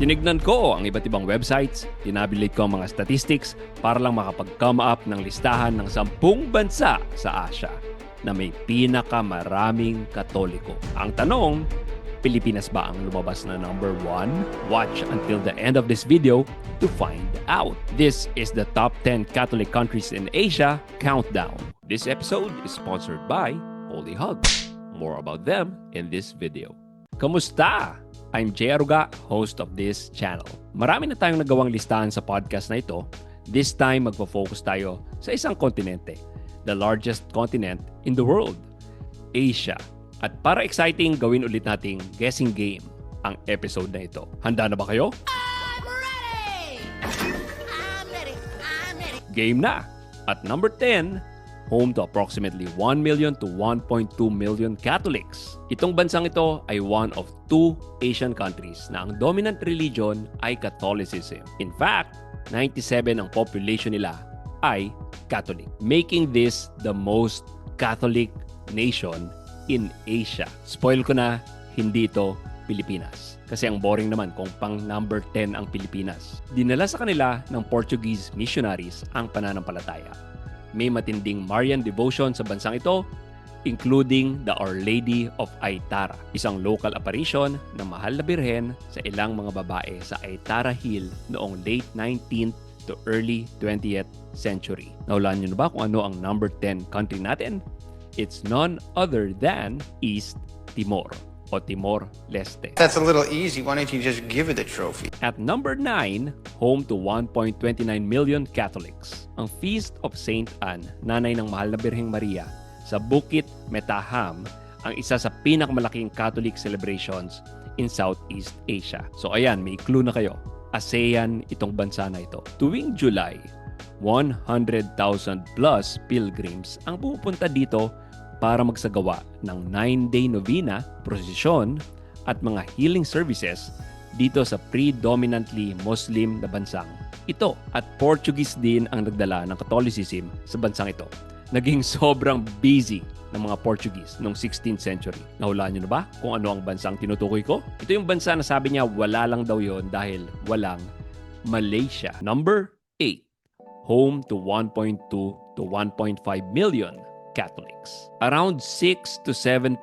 Tinignan ko ang iba't ibang websites, tinabilit ko ang mga statistics para lang makapag-come up ng listahan ng sampung bansa sa Asia na may pinakamaraming katoliko. Ang tanong, Pilipinas ba ang lumabas na number one? Watch until the end of this video to find out. This is the top 10 Catholic countries in Asia countdown. This episode is sponsored by Holy Hugs. More about them in this video. Kamusta? I'm Jay Aruga, host of this channel. Marami na tayong nagawang listahan sa podcast na ito. This time, magpo-focus tayo sa isang kontinente, the largest continent in the world, Asia. At para exciting, gawin ulit nating guessing game ang episode na ito. Handa na ba kayo? I'm ready! I'm ready! I'm ready! Game na! At number 10, home to approximately 1 million to 1.2 million Catholics. Itong bansang ito ay one of two Asian countries na ang dominant religion ay Catholicism. In fact, 97 ang population nila ay Catholic, making this the most Catholic nation in Asia. Spoil ko na, hindi ito Pilipinas. Kasi ang boring naman kung pang number 10 ang Pilipinas. Dinala sa kanila ng Portuguese missionaries ang pananampalataya. May matinding Marian devotion sa bansang ito, including the Our Lady of Aitara, isang local apparition ng mahal na birhen sa ilang mga babae sa Aitara Hill noong late 19th to early 20th century. Naulaan niyo na ba kung ano ang number 10 country natin? It's none other than East Timor o Timor-Leste. That's a little easy. Why don't you just give her the trophy? At number 9, home to 1.29 million Catholics, ang Feast of Saint Anne, nanay ng mahal na Birheng Maria, sa Bukit Metaham, ang isa sa pinakamalaking Catholic celebrations in Southeast Asia. So ayan, may clue na kayo. ASEAN itong bansa na ito. Tuwing July, 100,000 plus pilgrims ang pupunta dito para magsagawa ng 9-day novena, prosesyon, at mga healing services dito sa predominantly Muslim na bansang ito. At Portuguese din ang nagdala ng Catholicism sa bansang ito. Naging sobrang busy ng mga Portuguese noong 16th century. Nahulaan niyo na ba kung ano ang bansang tinutukoy ko? Ito yung bansa na sabi niya wala lang daw yon dahil walang Malaysia. Number 8. Home to 1.2 to 1.5 million Catholics. Around 6 to 7%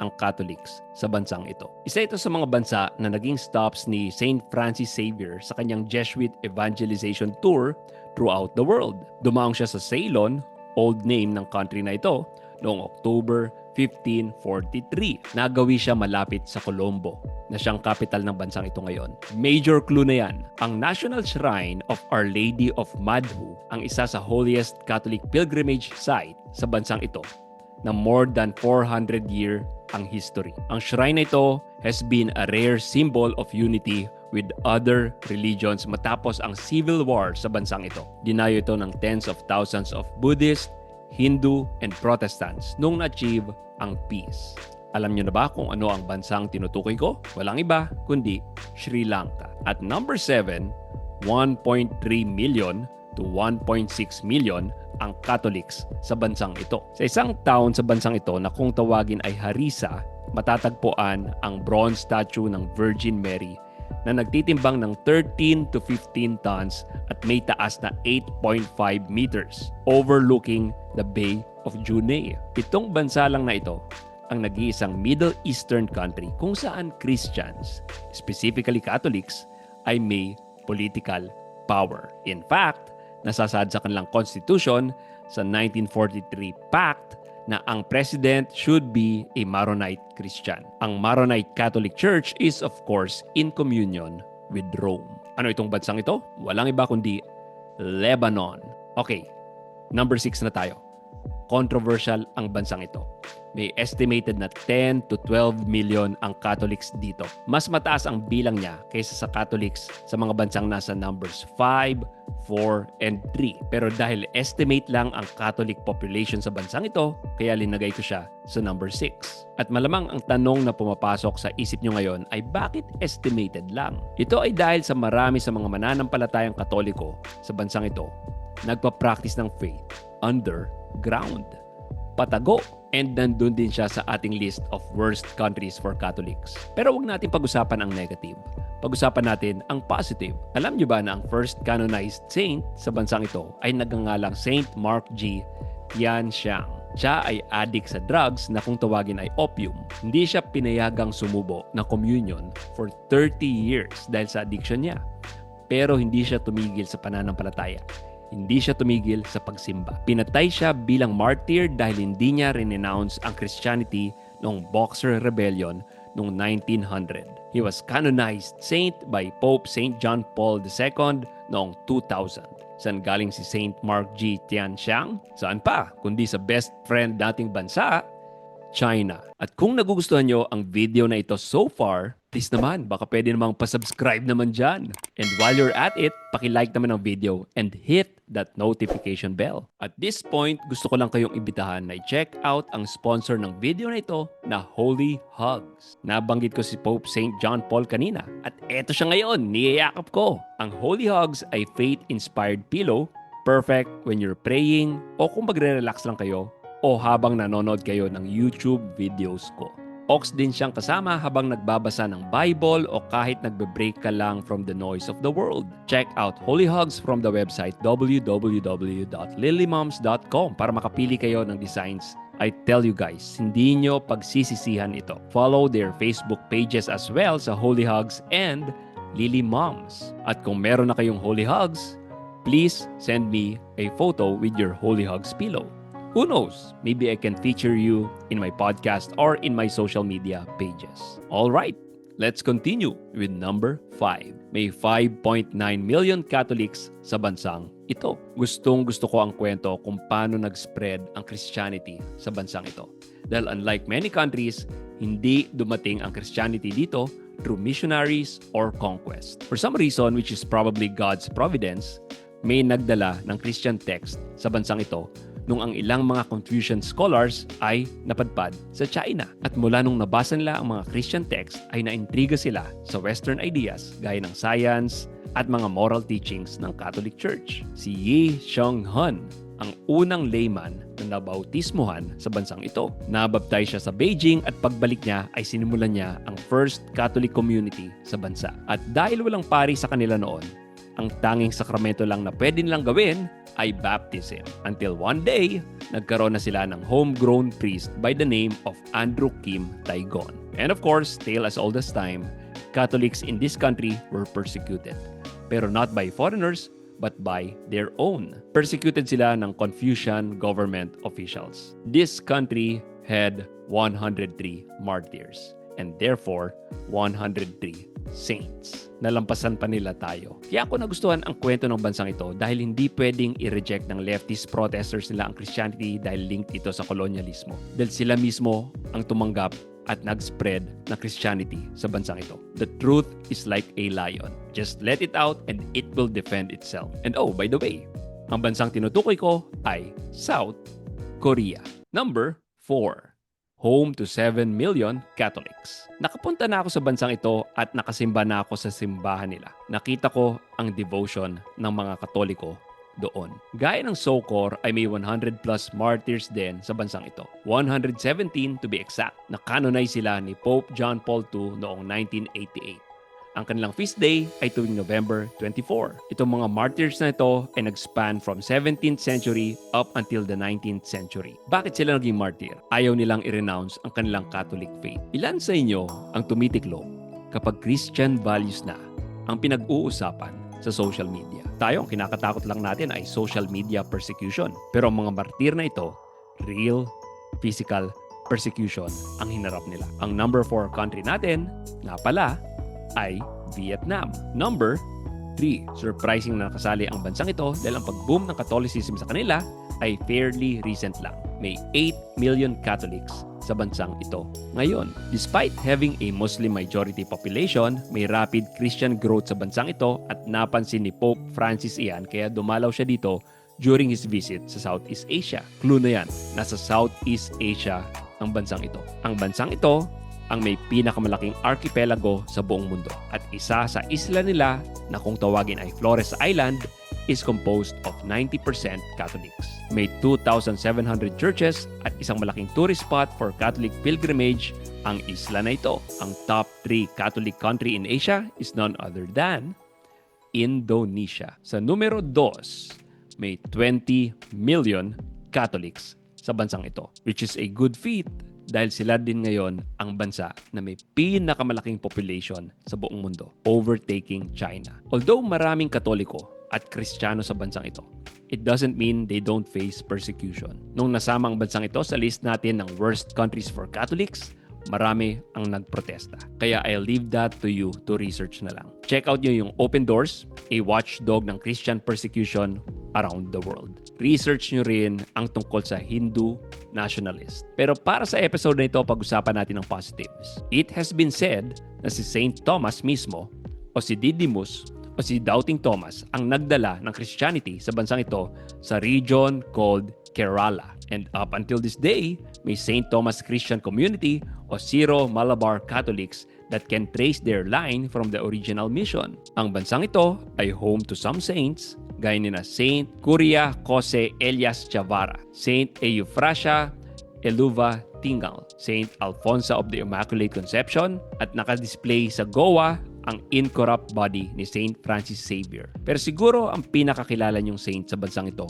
ang Catholics sa bansang ito. Isa ito sa mga bansa na naging stops ni St. Francis Xavier sa kanyang Jesuit evangelization tour throughout the world. Dumaong siya sa Ceylon, old name ng country na ito, noong October 1543. Nagawi siya malapit sa Colombo, na siyang capital ng bansang ito ngayon. Major clue na yan. Ang National Shrine of Our Lady of Madhu, ang isa sa holiest Catholic pilgrimage site sa bansang ito na more than 400 year ang history. Ang shrine na ito has been a rare symbol of unity with other religions matapos ang civil war sa bansang ito. Dinayo ito ng tens of thousands of Buddhist, Hindu, and Protestants nung na-achieve ang peace. Alam niyo na ba kung ano ang bansang tinutukoy ko? Walang iba kundi Sri Lanka. At number 7, 1.3 million to 1.6 million ang Catholics sa bansang ito. Sa isang town sa bansang ito na kung tawagin ay Harissa, matatagpuan ang bronze statue ng Virgin Mary na nagtitimbang ng 13 to 15 tons at may taas na 8.5 meters overlooking the Bay of Junee. Itong bansa lang na ito ang nag-iisang Middle Eastern country kung saan Christians, specifically Catholics, ay may political power. In fact, nasasad sa kanilang constitution sa 1943 Pact na ang president should be a Maronite Christian. Ang Maronite Catholic Church is of course in communion with Rome. Ano itong bansang ito? Walang iba kundi Lebanon. Okay, number 6 na tayo. Controversial ang bansang ito. May estimated na 10 to 12 million ang Catholics dito. Mas mataas ang bilang niya kaysa sa Catholics sa mga bansang nasa numbers 5, 4, and 3. Pero dahil estimate lang ang Catholic population sa bansang ito, kaya linagay ko siya sa number 6. At malamang ang tanong na pumapasok sa isip nyo ngayon ay bakit estimated lang? Ito ay dahil sa marami sa mga mananampalatayang katoliko sa bansang ito nagpa-practice ng faith underground. Patago and nandun din siya sa ating list of worst countries for Catholics. Pero wag natin pag-usapan ang negative. pag-usapan natin ang positive. Alam niyo ba na ang first canonized saint sa bansang ito ay nagngangalang Saint Mark G. Tianxiang. Siya ay addict sa drugs na kung tawagin ay opium. Hindi siya pinayagang sumubo ng communion for 30 years dahil sa addiction niya. Pero hindi siya tumigil sa pananampalataya. Hindi siya tumigil sa pagsimba. Pinatay siya bilang martyr dahil hindi niya renounce ang Christianity noong Boxer Rebellion noong 1900. He was canonized saint by Pope St. John Paul II noong 2000. Saan galing si Saint Mark G. Tianxiang? Saan pa? Kundi sa best friend dating bansa, China. At kung nagugustuhan nyo ang video na ito so far, please naman, baka pwede namang pasubscribe naman dyan. And while you're at it, pakilike naman ang video and hit that notification bell. At this point, gusto ko lang kayong imbitahan na i-check out ang sponsor ng video na ito na Holy Hugs. Nabanggit ko si Pope St. John Paul kanina at eto siya ngayon, niyayakap ko. Ang Holy Hugs ay faith-inspired pillow perfect when you're praying o kung magre-relax lang kayo o habang nanonood kayo ng YouTube videos ko. Ox din siyang kasama habang nagbabasa ng Bible o kahit nagbe-break ka lang from the noise of the world. Check out Holy Hugs from the website www.lilymoms.com para makapili kayo ng designs I tell you guys, hindi nyo pagsisisihan ito. Follow their Facebook pages as well sa Holy Hugs and Lily Moms. At kung meron na kayong Holy Hugs, please send me a photo with your Holy Hugs pillow. Who knows? Maybe I can feature you in my podcast or in my social media pages. All right, let's continue with number 5. May 5.9 million Catholics sa bansang ito. Gustong gusto ko ang kwento kung paano nag-spread ang Christianity sa bansang ito. Dahil unlike many countries, hindi dumating ang Christianity dito through missionaries or conquest. For some reason, which is probably God's providence, may nagdala ng Christian text sa bansang ito nung ang ilang mga Confucian scholars ay napadpad sa China. At mula nung nabasa nila ang mga Christian text ay naintriga sila sa Western ideas gaya ng science at mga moral teachings ng Catholic Church. Si Yi Xionghan ang unang layman na nabautismuhan sa bansang ito. Nabaptize siya sa Beijing at pagbalik niya ay sinimulan niya ang first Catholic community sa bansa. At dahil walang pari sa kanila noon, ang tanging sakramento lang na pwede nilang gawin ay baptism. Until one day, nagkaroon na sila ng homegrown priest by the name of Andrew Kim Taigon. And of course, tale as old as time, Catholics in this country were persecuted. Pero not by foreigners, but by their own. Persecuted sila ng Confucian government officials. This country had 103 martyrs and therefore 103 saints. Nalampasan pa nila tayo. Kaya ako nagustuhan ang kwento ng bansang ito dahil hindi pwedeng i-reject ng leftist protesters nila ang Christianity dahil linked ito sa kolonyalismo. Dahil sila mismo ang tumanggap at nag-spread na Christianity sa bansang ito. The truth is like a lion. Just let it out and it will defend itself. And oh, by the way, ang bansang tinutukoy ko ay South Korea. Number 4 home to 7 million Catholics. Nakapunta na ako sa bansang ito at nakasimba na ako sa simbahan nila. Nakita ko ang devotion ng mga Katoliko doon. Gaya ng Sokor ay may 100 plus martyrs din sa bansang ito. 117 to be exact. Na-canonize sila ni Pope John Paul II noong 1988. Ang kanilang feast day ay tuwing November 24. Itong mga martyrs na ito ay nag-span from 17th century up until the 19th century. Bakit sila naging martyr? Ayaw nilang i-renounce ang kanilang Catholic faith. Ilan sa inyo ang tumitiklo kapag Christian values na ang pinag-uusapan sa social media? Tayo, ang kinakatakot lang natin ay social media persecution. Pero ang mga martyr na ito, real physical persecution ang hinarap nila. Ang number 4 country natin, nga pala, ay Vietnam. Number 3. Surprising na nakasali ang bansang ito dahil ang pag-boom ng Catholicism sa kanila ay fairly recent lang. May 8 million Catholics sa bansang ito. Ngayon, despite having a Muslim majority population, may rapid Christian growth sa bansang ito at napansin ni Pope Francis iyan kaya dumalaw siya dito during his visit sa Southeast Asia. Clue na yan, nasa Southeast Asia ang bansang ito. Ang bansang ito ang may pinakamalaking archipelago sa buong mundo. At isa sa isla nila na kung tawagin ay Flores Island is composed of 90% Catholics. May 2,700 churches at isang malaking tourist spot for Catholic pilgrimage ang isla na ito. Ang top 3 Catholic country in Asia is none other than Indonesia. Sa numero 2, may 20 million Catholics sa bansang ito, which is a good feat dahil sila din ngayon ang bansa na may pinakamalaking population sa buong mundo, overtaking China. Although maraming Katoliko at Kristiyano sa bansang ito, it doesn't mean they don't face persecution. Nung nasama ang bansang ito sa list natin ng worst countries for Catholics, marami ang nagprotesta. Kaya I'll leave that to you to research na lang. Check out nyo yung Open Doors, a watchdog ng Christian persecution around the world. Research nyo rin ang tungkol sa Hindu nationalist. Pero para sa episode na ito, pag-usapan natin ang positives. It has been said na si St. Thomas mismo o si Didymus o si Doubting Thomas ang nagdala ng Christianity sa bansang ito sa region called Kerala. And up until this day, may St. Thomas Christian Community o Syro Malabar Catholics that can trace their line from the original mission. Ang bansang ito ay home to some saints gaya ni na Saint Curia Jose Elias Chavara, Saint Eufrasia Eluva Tingal, Saint Alfonso of the Immaculate Conception at nakadisplay sa Goa ang incorrupt body ni Saint Francis Xavier. Pero siguro ang pinakakilala niyong saint sa bansang ito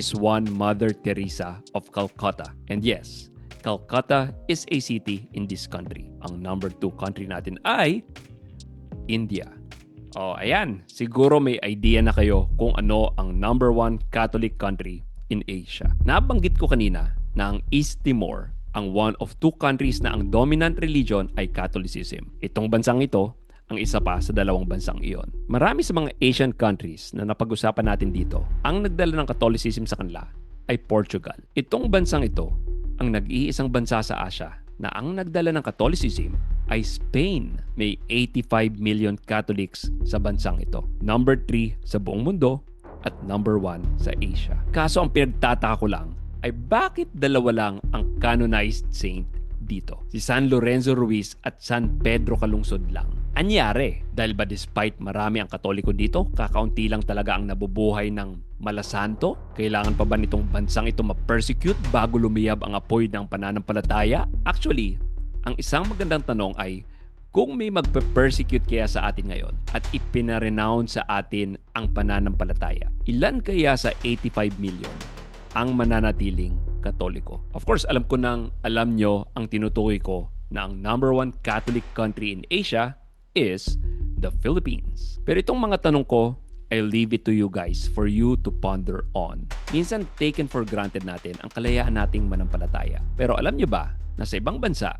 is one Mother Teresa of Calcutta. And yes, Calcutta is a city in this country. Ang number two country natin ay India. Oh, ayan. Siguro may idea na kayo kung ano ang number one Catholic country in Asia. Nabanggit ko kanina na ang East Timor ang one of two countries na ang dominant religion ay Catholicism. Itong bansang ito ang isa pa sa dalawang bansang iyon. Marami sa mga Asian countries na napag-usapan natin dito, ang nagdala ng Catholicism sa kanila ay Portugal. Itong bansang ito ang nag-iisang bansa sa Asia na ang nagdala ng Catholicism ay Spain. May 85 million Catholics sa bansang ito. Number 3 sa buong mundo at number 1 sa Asia. Kaso ang pinagtataka ko lang ay bakit dalawa lang ang canonized saint dito? Si San Lorenzo Ruiz at San Pedro Calungsod lang. Anyari? Dahil ba despite marami ang katoliko dito, kakaunti lang talaga ang nabubuhay ng malasanto? Kailangan pa ba nitong bansang ito ma-persecute bago lumiyab ang apoy ng pananampalataya? Actually, ang isang magandang tanong ay kung may magpe-persecute kaya sa atin ngayon at ipinarenounce sa atin ang pananampalataya, ilan kaya sa 85 million ang mananatiling katoliko? Of course, alam ko nang alam nyo ang tinutukoy ko na ang number one Catholic country in Asia is the Philippines. Pero itong mga tanong ko, I'll leave it to you guys for you to ponder on. Minsan taken for granted natin ang kalayaan nating manampalataya. Pero alam nyo ba na sa ibang bansa,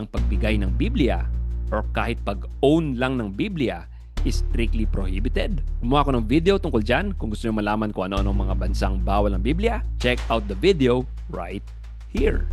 ang pagbigay ng Biblia or kahit pag-own lang ng Biblia is strictly prohibited. Gumawa ko ng video tungkol dyan. Kung gusto nyo malaman kung ano-ano mga bansang bawal ng Biblia, check out the video right here.